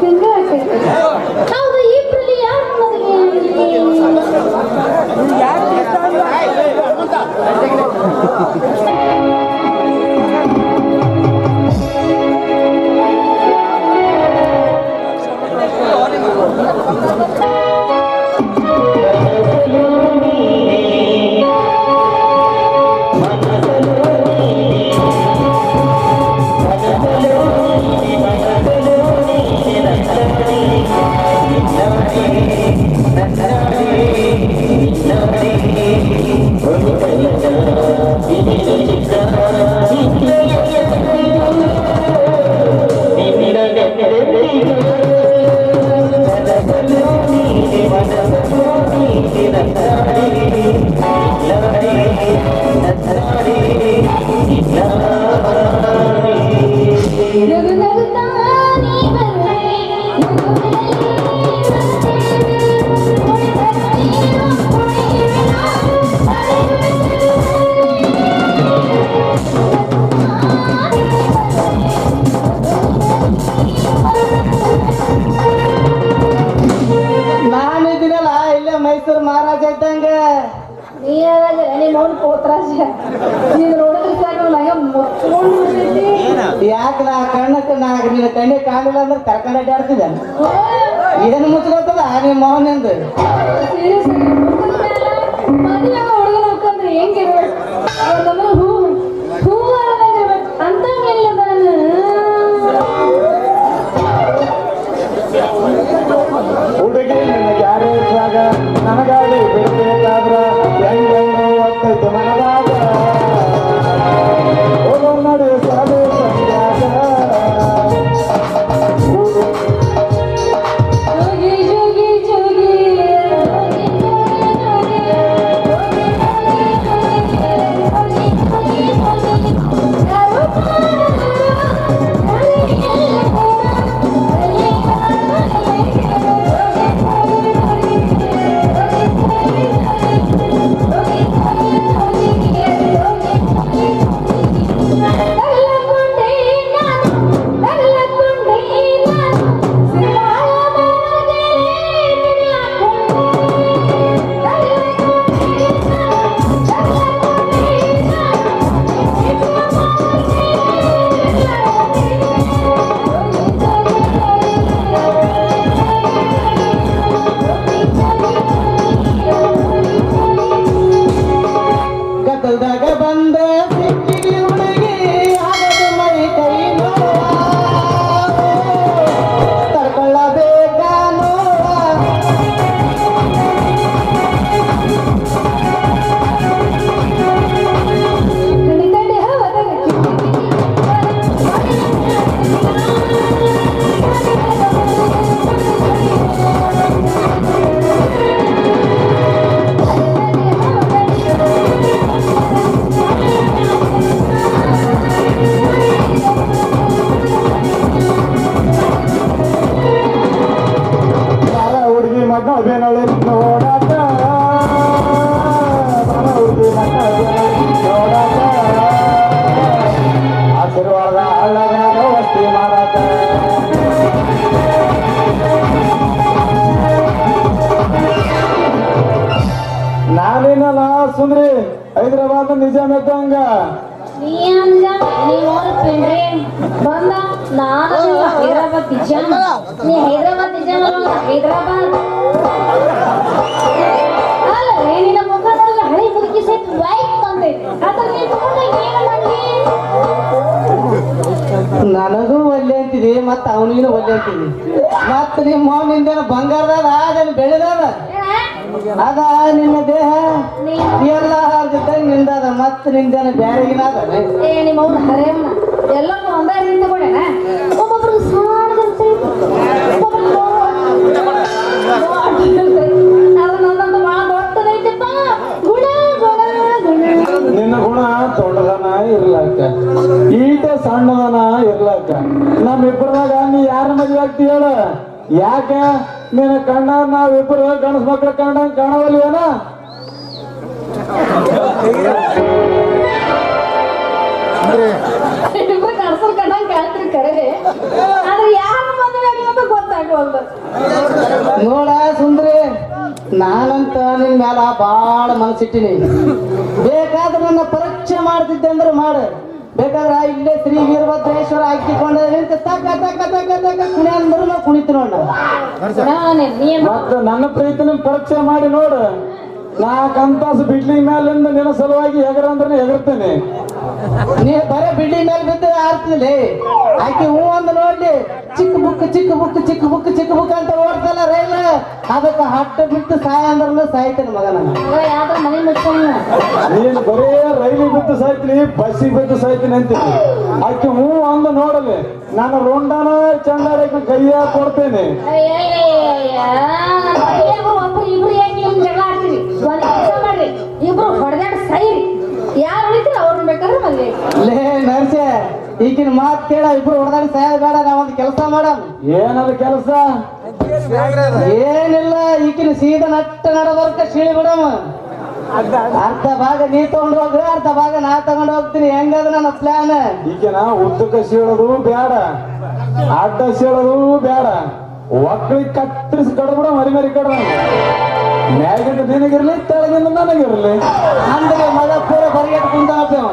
Good, ನಾಲ್ಕು ನಾ ಕಣ್ಣಕ್ಕೆ ನಾಲ್ಕು ನಿನ್ನ ಕಣ್ಣಿ ಕಾಣಲಿಲ್ಲ ಅಂದ್ರೆ ಕರ್ಕೊಂಡು ಅಡ್ಡಾಡ್ತಿದ್ದೆ ಇದನ್ನು ಮುಚ್ಕೊತದ ನಿಮ್ಮ ಮೋಹನಿಂದ ಹೆಂಗೆ? ನಾನೇನ ಸುಂದ್ರಿ ಹೈದರಾಬಾದ್ ನಿಜಾಮ್ ಎದ್ದಂಗ ಬಂದ ನಾನು ಹೈದರಾಬಾದ್ ನಿಜಾಮ್ ನೀ ಹೈದರಾಬಾದ್ ನಿಜಾಮ್ ಹೈದರಾಬಾದ್ ನಿನ್ನ ಮುಖದಲ್ಲಿ ಹಳೆ ಮುದುಕಿ ಸಹಿತ ಲೈಕ್ ಬಂದೈತೆ ಅದ್ರ ನೀನು ತಗೊಂಡು ಏನು ಮಾಡ್ಲಿ ನನಗೂ ಒಲ್ಲೆ ಅಂತೀನಿ ಮತ್ತ ಅವನಿಗೂ ಒಲ್ಲೆ ಅಂತೀನಿ ಮತ್ತ ನಿಮ್ಮ ಅವನಿಂದ ಬಂಗಾರದಾದ ಅದನ್ನ ಬೆಳೆದಾದ ಅದ ನಿನ್ನ ದೇಹ ಎಲ್ಲ ಹಾರ್ದಿದ್ದ ನಿಂದದ ಮತ್ತ ನಿಂದೇನು ಬ್ಯಾರಿಗಿನ ಏ ನಿಮ್ಮ ಅವ್ನ ಹರೇಮ್ನ ಎಲ್ಲರೂ ಒಂದೇ ಒಬ್ಬೊಬ್ರು ನಿನ್ನ ಗುಣ ದೊಡ್ಡದನ ಇರ್ಲಾಕ ಈಟ ಸಣ್ಣದನ ಇರ್ಲಾಕ. ನಮ್ಮಿಬ್ಬರದಾಗ ನೀ ಯಾರ ಮದುವೆ ಆಗ್ತಿ ಹೇಳ ಯಾಕ? ನಿನ್ನ ಕಂಡ ನಾವಿಬ್ಬರು ಗಣಸ್ ಮಕ್ಕಳ ಕಂಡ ಕಾಣವಲ್ವೇನ ನೋಡ ಸುಂದ್ರಿ ನಾನಂತ ನಿನ್ ಮ್ಯಾಲ ಬಾಳ ಮನಸ್ಸಿಟ್ಟಿನಿ. ಬೇಕಾದ್ರೆ ನನ್ನ ಪರೀಕ್ಷೆ ಮಾಡ್ತಿದ್ದೆ ಅಂದ್ರೆ ಮಾಡು. ಬೇಕಾದ್ರೆ ಇಲ್ಲೇ ಶ್ರೀ ವೀರಭದ್ರೇಶ್ವರ ಹಾಕಿಕೊಂಡ ತಕ್ಕ ತಕ್ಕ ತಕ್ಕ ತಕ್ಕ ಕುಣಿ ಅಂದ್ರು ನಾ ಕುಣಿತು ನೋಡ ಮತ್ತು ನೀನು ನನ್ನ ಪ್ರೀತಿನ ಪರೀಕ್ಷೆ ಮಾಡಿ ನೋಡು. ನಾಲ್ಕು ಅಂತಾಸು ಬಿಡ್ಲಿಂಗ್ ಮೇಲಿಂದ ನಿನ್ನ ಸಲುವಾಗಿ ಹೆಗರ ಅಂದ್ರೆ ಹೆಗರ್ತೇನೆ. ನೀ ಬರೇ ಬಿಲ್ಡಿಂಗ್ ಮೇಲೆ ಬಿದ್ದು ಆಡ್ತಿದ್ಲಿ? ಆಕೆ ಹೂ ಅಂದ ನೋಡ್ಲಿ ಚಿಕ್ಕ ಬುಕ್ ಚಿಕ್ಕ ಬುಕ್ ಚಿಕ್ಕ ಬುಕ್ ಚಿಕ್ಕ ಬುಕ್ ಅಂತ ಓಡ್ತಲ್ಲ ರೈಲ್. ಅದಕ್ಕೆ ಹಟ್ಟ ಬಿಟ್ಟು ಸಾಯ ಅಂದ್ರಲ್ಲ ಸಾಯ್ತೇನೆ ಮಗನ ನಾನು. ಬರೇ ರೈಲಿಗೆ ಬಿದ್ದು ಸಾಯ್ತೀನಿ ಬಸ್ಸಿಗೆ ಬಿದ್ದು ಸಾಯ್ತೀನಿ ಅಂತೀನಿ ಆಕೆ ಹ್ಞೂ ಅಂದ ನೋಡಲಿ ನಾನು ರೋಂಡಾನ ಚಂದಾಡಕ್ಕೆ ಕೈಯ ಕೊಡ್ತೇನೆ. ಇಬ್ರು ಹೊಡೆದಾಡ್ ಸೈರಿ. ಯಾರು ಉಳಿತೀರ ಅವ್ರನ್ನ ಬೇಕಾದ್ರೆ ಮದ್ವೆ ಲೇ ನರ್ಸೆ ಈಗಿನ ಮಾತ್ ಕೇಳ ಇಬ್ರು ಹೊಡೆದಾಡಿ ಸಹಾಯ ಬೇಡ ನಾವೊಂದು ಒಂದ್ ಕೆಲಸ ಮಾಡಮ್. ಏನದ ಕೆಲಸ? ಏನಿಲ್ಲ ಈಗಿನ ಸೀದಾ ನಟ್ಟ ನಡಬರ್ಕ ಶಿಳಿ ಬಿಡಮ್ಮ ಅರ್ಧ ಭಾಗ ನೀ ತಗೊಂಡ್ ಹೋಗ್ರ ಅರ್ಧ ಭಾಗ ನಾ ತಗೊಂಡ್ ಹೋಗ್ತೀನಿ. ಹೆಂಗದ ನನ್ನ ಪ್ಲಾನ್ ಈಗಿನ ಉದ್ದಕ್ಕೆ ಸೀಳೋದು ಬೇಡ ಅಡ್ಡ ಸೀಳೋದು ಬೇಡ ಒಕ್ಕಳಿಗೆ ಕತ್ತರಿಸಿ ಕಡ್ಬಿಡ ಮರಿ ಮರಿ ಕಡ ಮ್ಯಾಗಿಂದ ನಿನಗಿರ್ಲಿ, ತೆಳಗಿಂದ ನನಗಿರ್ಲಿ. ಅಂದ್ರೆ ಮಗ ಪೂರ ಬರಿಗೆಟ್ ಕುಂತ ಇವ.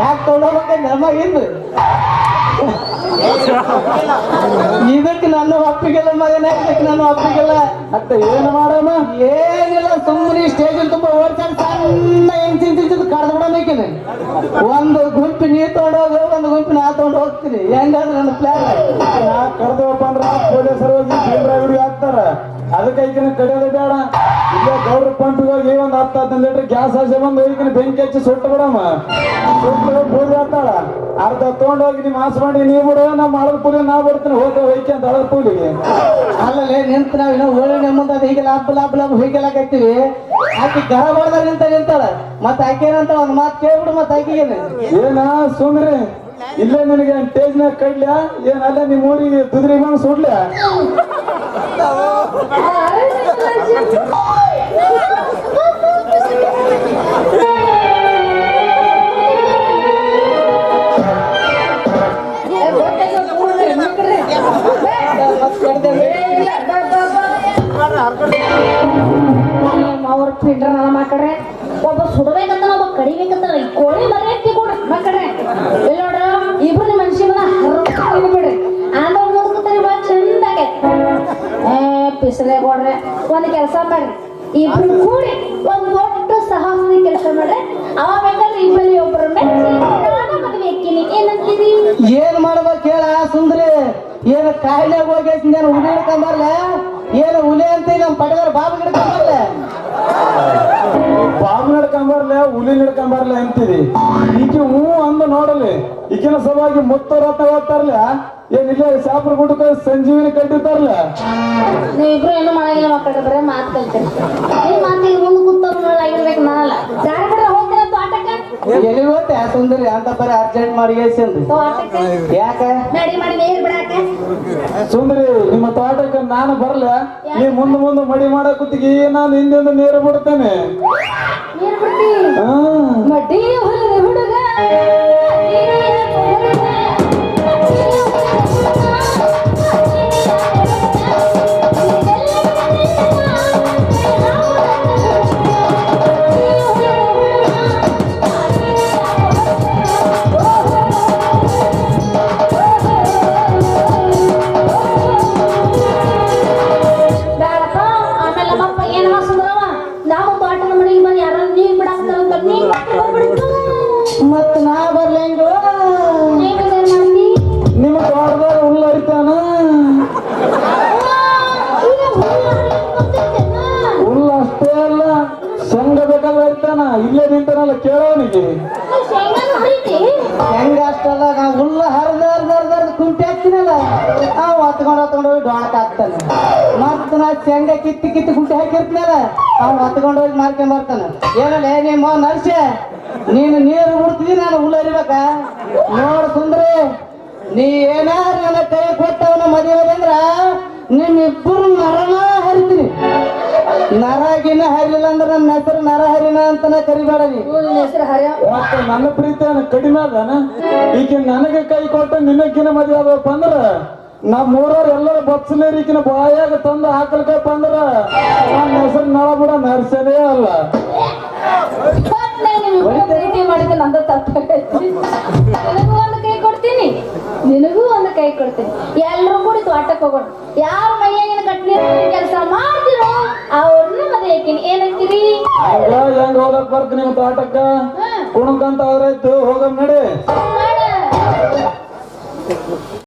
ಯಾಕೆ ತೊಗೊಂಡೋಗಕ್ಕೆ ನಮ್ಮ ಹಿಂದೆ. ಇದಕ್ಕೆ ನನ್ನ ಒಪ್ಪಿಗೆಲ್ಲ, ಮಗನ ನನ್ನ ಒಪ್ಪಿಗೆಲ್ಲ. ಅತ್ತ ಏನು ಮಾಡೋಣ? ಏನಿಲ್ಲ ಸುಮ್ಮನೆ ಸ್ಟೇಜ್ ತುಂಬಾ ಓಡ್ಸಾಡ್, ಸಣ್ಣ ಹೆಂಗ್ ಚಿಂತಿದ್ದು ಕಡ್ದು ಬಿಡಬೇಕಿನ ಒಂದು ಗುಂಪು ನೀ ತೊಗೊಂಡೋಗ ಒಂದು ಗುಂಪು ನಾ ತೊಗೊಂಡು ಹೋಗ್ತೀನಿ. ಹೆಂಗಾದ್ರೆ ನನ್ನ ಪ್ಲಾನ್ ನಾ ಕರೆದವಪ್ಪ ಅಂದ್ರೆ ಪೊಲೀಸರು ಹೋಗಿ ವಿಡಿಯೋ ಹಾಕ್ತಾರ. ಅದಕ್ಕೆ ಐಕಿನ ಕಡಿಯೋದು ಬೇಡ. ಇಲ್ಲೇ ಗೌಡ್ರ ಪಂಪಿಗೆ ಹೋಗಿ ಒಂದ್ ಹತ್ತು ಹದಿನೈದು ಲೀಟರ್ ಗ್ಯಾಸ್ ಹಸಿ ಬಂದು ಈಗಿನ ಬೆಂಕಿ ಹಚ್ಚಿ ಸುಟ್ಟು ಬಿಡಮ್ಮ. ಸುಟ್ಟು ಪೂಜೆ ಅಂತಾಳ ಅರ್ಧ ತೊಗೊಂಡೋಗಿ ಹೋಗಿ ನಿಮ್ಮ ಮಾಸ್ ಮಾಡಿ ನೀವು ಬಿಡು ನಮ್ಮ ಹಳದ ಪೂಲಿ ನಾವು ಬಿಡ್ತೀನಿ ಹೋಗಿ ಹೋಯ್ಕೆ ಅಂತ ಹಳದ ಪೂಲಿಗೆ ಅಲ್ಲಲ್ಲಿ ನಿಂತು ನಾವು ಇನ್ನೂ ಹೋಳಿ ಮುಂದೆ ಅದು ಹೀಗೆ ಲಾಭ ಲಾಭ ಲಾಭ ಹೀಗೆಲ್ಲ ಕಟ್ತೀವಿ ಆಕೆ ಗರ ನಿಂತ ನಿಂತಾಳ. ಮತ್ತೆ ಆಕೆ ಏನಂತ ಒಂದು ಮಾತು ಕೇಳ್ಬಿಡು ಮತ್ತೆ ಆಕೆಗೇನೆ. ಏನ ಸುಮ್ರಿ ಇಲ್ಲೇ ನಿನಗೆ ಟೇಜ್ನಾಗ ಕಡ್ಲ್ಯಾ ಏನ್ ಅಲ್ಲೇ ನಿಮ್ಮ ಊರಿಗೆ ತುದ್ರಿ ಬಂದು ಸುಡ್ಲ್ಯಾ ಅವ್ರ ಏ ಪಿಸಲೆ ಕೊಡ್ರೆ ಒಂದು ಕೆಲಸ ಮಾಡಿ ಇಬ್ರು ಕೂಡಿ ಒಂದು ದೊಡ್ಡ ಸಾಹಸದ ಕೆಲಸ ಮಾಡ್ರೆ. ಅವ ಬೇಕಾದ್ರೆ ಇಬ್ಬರಲ್ಲಿ ಒಬ್ಬರ ಮೆಚ್ಚಿ ನಾನು ಮದುವೆ ಹಾಕಿನಿ ಏನಂತೀರಿ ಏನ್ ಮಾಡ್ಬೇಕು ಹೇಳ ಸುಂದ್ರಿ. ಏನ ಕಾಯಿಲೆ ಹೋಗಿ ನಾನು ಹುಲಿ ಹಿಡ್ಕೊಂಬರ್ಲ ಏನು ಹುಲಿ ಅಂತ ನಮ್ಮ ಪಟಗಾರ ಬಾಬು ಹಿಡ್ಕೊಂಬರ್ಲ ಬಾಬು ನಡ್ಕೊಂಬರ್ಲೆ ಹುಲಿ ನಡ್ಕೊಂಬರ್ಲೆ ಅಂತೀರಿ. ಈಕೆ ಹ್ಞೂ ಅಂದ ನೋಡಲಿ. ಈಕಿನ ಸಲುವಾಗಿ ಮುತ್ತರತ್ತ ಓದ್ತಾರಲ್ಲ ಏನಿಲ್ಲ ಶಾಪುರ ಗುಡ್ಡಕ್ಕೆ ಸಂಜೀವಿನಿ ಕಟ್ಟಿರ್ತಾರಲ್ಲ? ನೀವಿಬ್ರು ಏನು ಮಾಡಂಗಿಲ್ಲ ಮಕ್ಕಳ ಬರೀ ಮಾತು ಕಲ್ತೀರಿ. ಈ ಮಾತಿಗೆ ಮುಂದೆ ಕೂತವ್ರು ಆಗಿರ್ಬೇಕು ನಾನಲ್ಲ. ಹೋಗ್ತೀರ ಎಲ್ಲಿ ಹೋಗ್ತೆ ಸುಂದರಿ ಅಂತ ಬರೀ ಅರ್ಜೆಂಟ್ ಮಾಡಿ ಹೇಳ್ಸಂದು ತೋಟಕ್ಕೆ? ಯಾಕ? ನಡಿ ಮಾಡಿ ನೀರು ಬಿಡಾಕೆ ಸುಂದ್ರಿ ನಿಮ್ಮ ತೋಟಕ್ಕೆ ನಾನು ಬರಲ್ಲ ನೀ ಮುಂದೆ ಮುಂದೆ ಮಡಿ ಮಾಡಕುತ್ತಿಗೆ ನಾನು ಹಿಂದೆ ನೀರು ಬಿಡ್ತೇನೆ. ನೀರು ಹುಡುಗ ನಾ ಹುಲ್ಲ ಹರಿದ ಹರಿದ ಹರಿದ ಕುಂಟಿ ಹಾಕ್ತೀನಲ್ಲ ಅವ್ ಹತ್ಕೊಂಡು ಹತ್ಕೊಂಡು ಹೋಗಿ ಡೊಳಕ್ ಹಾಕ್ತಾನೆ. ಮತ್ತ ನಾ ಚೆಂಡ ಕಿತ್ತು ಕಿತ್ತು ಕುಂಟಿ ಹಾಕಿರ್ತೀನಲ್ಲ ಅವ್ ಹತ್ಕೊಂಡು ಹೋಗಿ ಮಾರ್ಕೊಂಡ್ ಬರ್ತಾನೆ. ಏನಲ್ಲ ನಿಮ್ಮ ನರ್ಸೆ, ನೀನು ನೀರು ಬಿಡ್ತಿದಿ ನಾನು ಹುಲ್ಲ ಹರಿಬೇಕಾ? ನೋಡ್ ಸುಂದ್ರಿ, ನೀ ಏನಾರು ನನ್ನ ಕೈ ಕೊಟ್ಟವನ ಮದುವೆ ಅಂದ್ರ ಹರಿತೀನಿ ನರಗಿನ ಹರಿಲಿಲ್ಲ ಅಂದ್ರೆ ನನ್ನ ಹೆಸರು ನರ ಹರಿನ ಅಂತನ ಕರಿಬೇಡ ನೀ. ನಿನ್ನ ಮತ್ತೆ ನನ್ನ ಪ್ರೀತಿ ಅನ್ನ ಕಡಿಮೆ ಅದಾನ ಈಗ ನನಗೆ ಕೈ ಕೊಟ್ಟು ನಿನ್ನಕ್ಕಿನ ಮದುವೆ ಆದಪ್ಪ ಅಂದ್ರ ನಮ್ಮ ಊರವ್ರು ಎಲ್ಲರ ಬಚ್ಚಲೇರಿಕಿನ ಬಾಯಾಗ ತಂದು ಹಾಕಲ್ಕಪ್ಪ ಅಂದ್ರ? ನನ್ನ ಹೆಸರು ನಳ ಬಿಡ ನರ್ಸನೇ ಅಲ್ಲ. ಪ್ರೀತಿ ಮಾಡಿದ್ದು ನಂದು ತಪ್ಪಾಗೈತಿ ನಿನಗೂ ಒಂದು ಕೈ ಕೊಡ್ತೀನಿ? ನಿನಗೂ ಒಂದು ಕೈ ಕೊಡ್ತೀನಿ. ಎಲ್ಲರೂ ಕೂಡ ತೋಟಕ್ಕೆ ಹೋಗೋಣ. ಯಾರ ಆಟಕ್ಕ ಬರ್ತ ನಿಮ್ ತೋಟಕ್ಕ ಕುಣಕಂತ ಆದ್ರಾಯ್ತು ಹೋಗಮ್ ನಡಿ.